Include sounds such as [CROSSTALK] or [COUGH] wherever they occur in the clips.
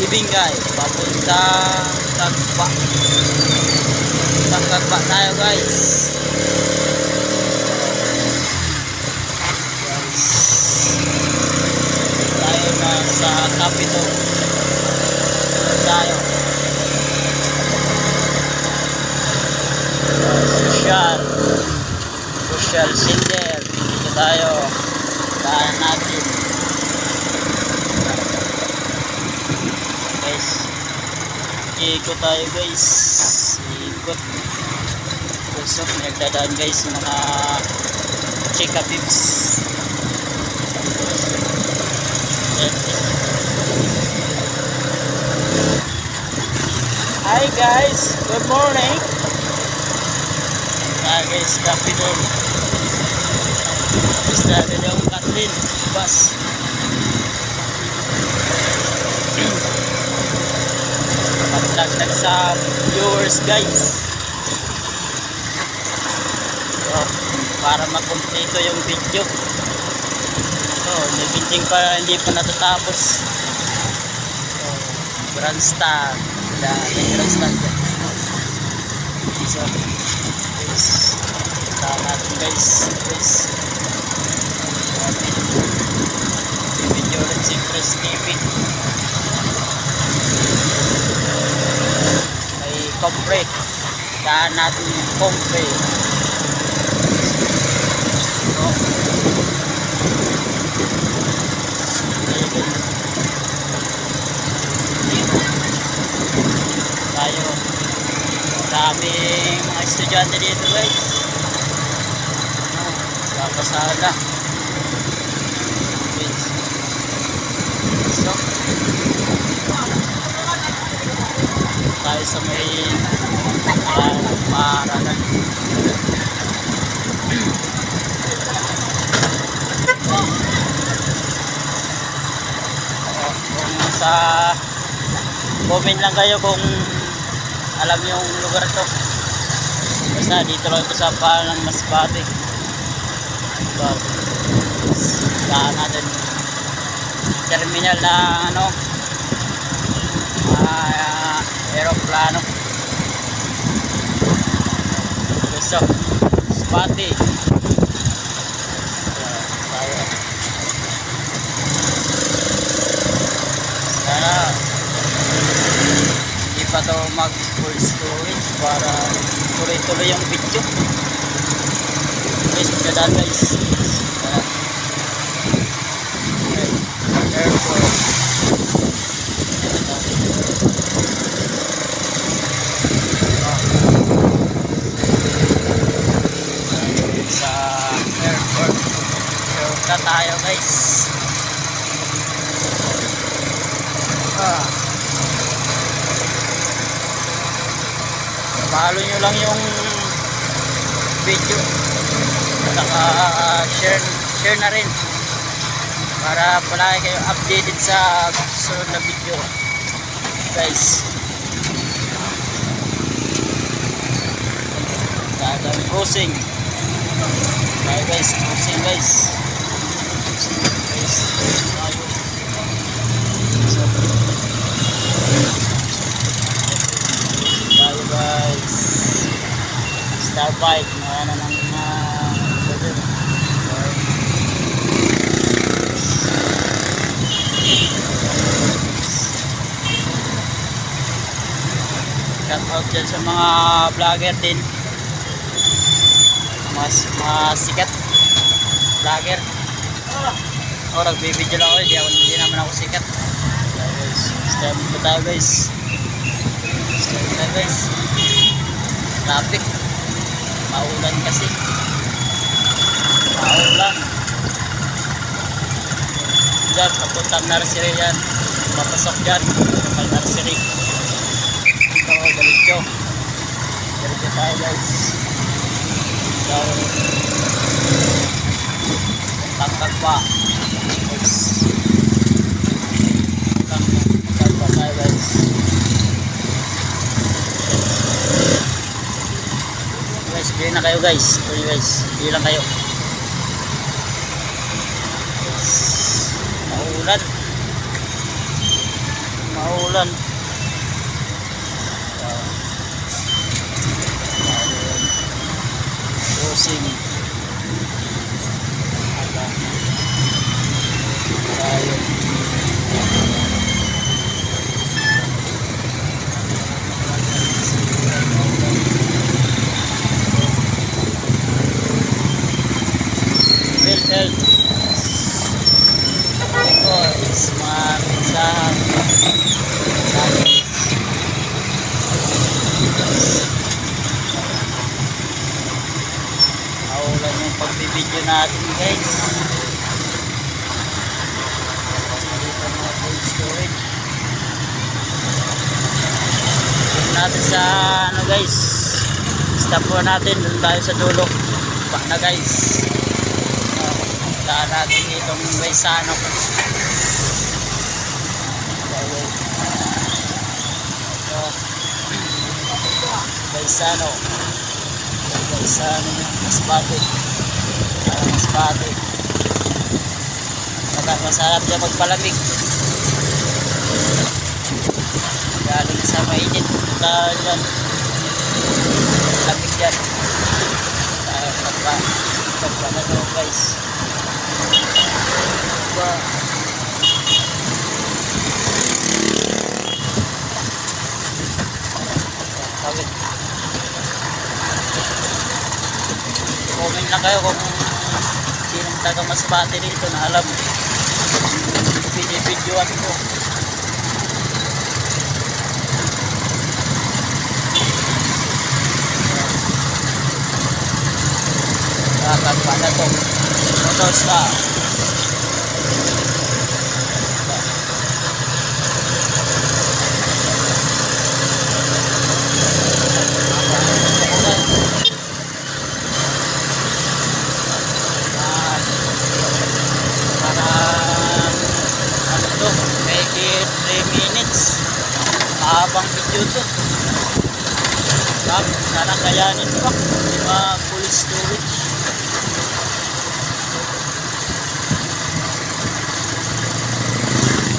Ibingay papuntang Tagba Tagba tayo guys guys. Tayo na sa Capitol. Tayo. Social. Social center. Dito tayo. Daan natin guys ikot tayo guys ikot gusto nagdadaan guys mga chika pips Hi guys, good morning. Ah guys, Capitol. Basta na yung bus. Sa viewers guys. So, para makumpleto yung video. So, may binting pa hindi pa natatapos. So, grandstand. Yan, may grandstand yan. So, guys, punta natin guys. Guys. Compre. Daan natin yung compre. So, tayo daming mga estudyante dito guys babasahan na guys so tayo sa may uh, maaralan. Kung sa comment lang kayo kung alam yung lugar to. Basta dito lang ito sa Palang Masbate so, daan natin? Terminal na ano? Ah, aeroplano gusto. Tayo sana hindi pa to mag full storage para tuloy-tuloy yung video. Guys magdadaan guys. Ayan. airport Ayan. sa airport so na tayo guys ah Follow nyo lang yung video. Saka share, share na rin. Para palagi kayo updated sa susunod na video. Guys. Dadang crossing. Tayo guys, crossing guys. Guys. Guys Starbite mga na mga burger shout out dyan sa mga vlogger din mga, mga sikat vlogger oh nagbibideo lang ako hindi, ako, hindi naman ako sikat. Tayo, guys stay mo tayo guys. Stay mo tayo guys. Traffic maulan kasi maulan. Dyan papuntang nursery yan papasok dyan kapag nursery ito diretso diretso tayo guys. So tangkag pa guys tangkag pa tayo guys guys bili na kayo guys tuloy guys bili lang kayo Yes. maulan. Maulan. Uh, Crossing. Ala. Ayun. Well health. Because mga mensahan lagi. Maulan yung pagbibideo natin guys. Natin sa ano guys. Stop po natin. Doon tayo sa dulo. Pa na guys. Daan natin itong Baisano. Ito. Baisano. Baisano. Masbate. Parang masbate. Mata- Masarap siya magpalamig. Galing sa mainit. Dahil yan. Lamig yan. Dahil pagpa. Pagpa na to guys. Kawit. Comment lang kayo kung taga masbate dito na alam. Binibidyoan ko. Kakagpa na to. Motor star. Parang ano to, maybe 3 minutes. Mahabang video to. Bak, sana kayanin bak. Ba full storage?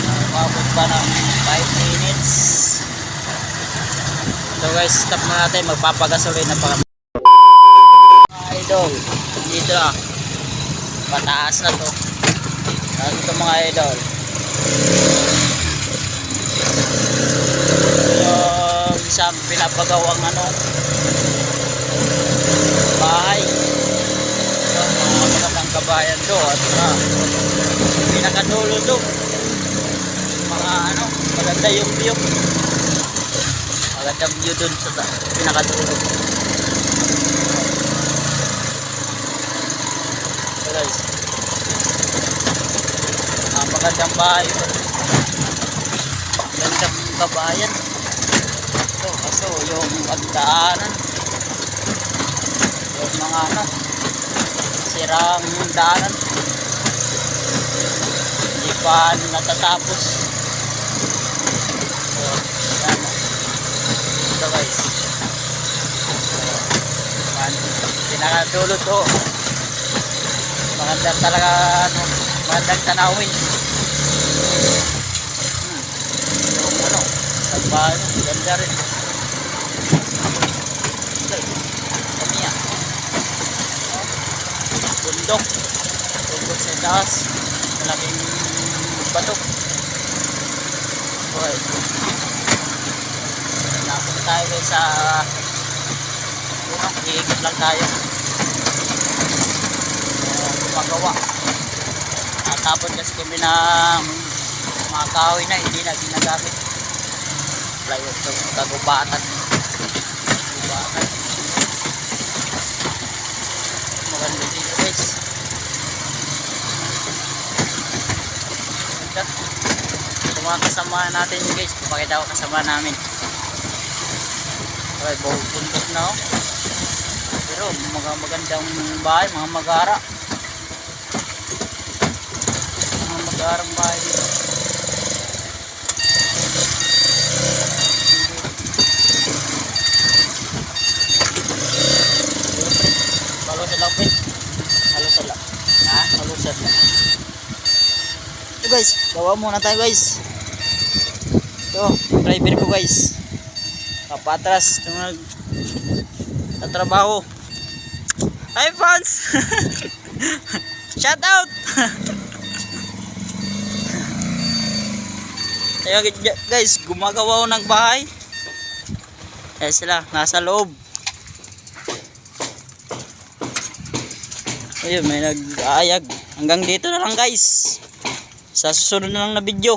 Umabot pa ng 5 minutes. So guys, stop na natin. Magpapagasolin na pa kami. Mga idol, dito na. Pataas na to. Ano ito mga idol? Yung isang pinapagawang ano bahay. Ito, mga magandang kabayan do. At na, pinakadulo do. Mga ano, maganda yung view. Magandang view dun sa pinakadulo. So guys, magandang bahay ito. Magandang kabayan. Ito, kaso yung pagdaanan. Yung mga ano, sirang daanan. Hindi pa natatapos. So, yan. Ito guys. Pinakadulo to maganda talaga ano, magandang tanawin hmm. yung ano pagbahan ganda rin okay kamiya bundok bundok sa taas malaking batok okay napunta tayo guys sa unang iikot lang tayo gumagawa. Natapon kasi kami ng mga kahoy na hindi na ginagamit. Kagubatan. Kagubatan. Maganda dito guys. Ganda. Ito mga kasama natin guys. Pakita ko kasama namin. Okay, buong bundok na oh. Pero mga magandang bahay, mga magara. Mga magarang bahay dito. Guys. Bawa muna tayo guys. Ito, driver ko guys. Papatras. Ito nag tatrabaho. Hi fans! [LAUGHS] Shout out! [LAUGHS] Ayun guys, gumagawa ako ng bahay. Ayan sila, nasa loob. Ayun, may nag-aayag. Hanggang dito na lang guys. Sa susunod na lang na video.